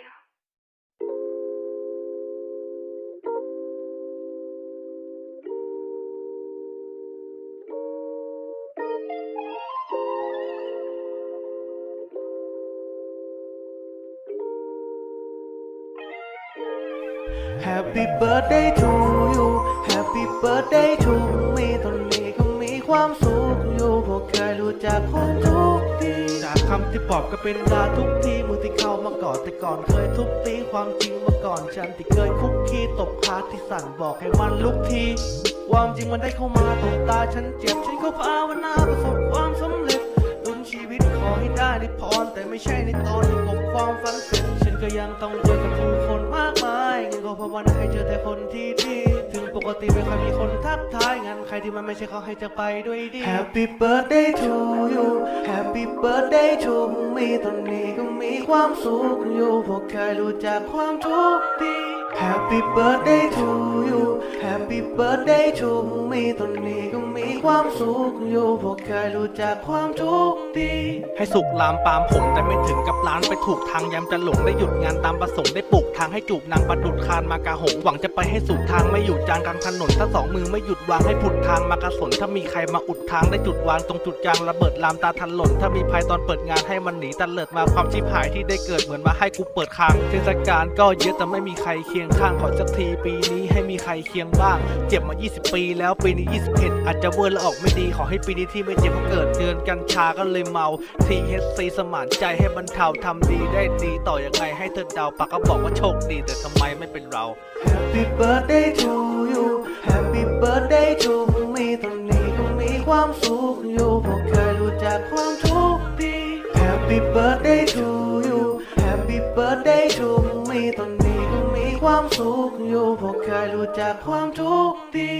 you. แฮปปี้เบิร์ดเดย์ทูยูแฮปปี้เบิร์ดเดย์ทูมีตอนนี้ก็มีความสุขอยู่พวกเคยรู้จักความทุกทีจาก คำที่ปอบก็เป็นดาทุกทีมือที่เข้ามากอนแต่ก่อนเคยทุบตีความจริงมาก่อนฉันที่เคยคุกคีตบขาที่สั่นบอกให้มันลุกทีความจริงมันได้เข้ามาตรงตาฉันเจ็บฉันก็ภาวนาประสบความสำเร็จลุ้นชีวิตขอให้ได้ในพรแต่ไม่ใช่ในตอนที่กบความฝันเสร็จฉันก็ยังต้องเจอกับผู้คนมาก มายงั้นก็ภาวนาให้เจอแต่คนที่ดี ถึงปกติไม่ค่อยมีคนทักทายงั้นใครที่มันไม่ใช่เขาให้จะไปด้วยดี Happy birthday to you Happy birthday to me ตอนนี้ก็มีความสุขอยู่พวกเคยรู้จักความทุกข์ดี Happy birthday to you Happy birthday to me ตอนนี้ก็มีความสุขอยู่พวกเคยรู้จักความทุกข์ดี ให้สุกลามปามผมแต่ไม่ถึงกับร้านไปถูกทางยามจะหลงได้หยุดงานตามประสงค์ได้ปลูกทางให้จูบนางประดุดคานมากาหงหวังจะไปให้สุดทางไม่อยู่จางกลางถนนถ้าสองมือไม่หยุดวางให้ผุดทางมากระสนถ้ามีใครมาอุดทางได้จุดวางตรงจุดยางระเบิดลามตาทันหล่นถ้ามีภัยตอนเปิดงานให้มันหนีตะเลิดมาความชิบหายที่ได้เกิดเหมือนมาให้กูเปิดคางเทศกาลก็เยอะแต่ไม่มีใครเคียงข้างขอสักทีปีนี้ให้มีใครเคียงบ้างเจ็บมา 20 ปีแล้วปีนี้ 21 อาจจะเวิร์นและออกไม่ดีขอให้ปีนี้ที่ไม่เจ็บเพราะเกิดเดือนกันชาก็เลยเมา THC สมานใจให้บรรเทาทำดีได้ดีต่อยังไงให้เธอเดาปากก็บอกว่าโชคดีแต่ทำไมไม่เป็นเรา Happy birthday to you Happy birthday to me ตอนนี้ก็มีความสุขอยู่เพวกเคยรู้จักความทุกข์ดี Happy birthday to you Happy birthday to me ตอนนี้ก็ ความสุขอยู่พวกเคยรู้จักความทุกข์ดี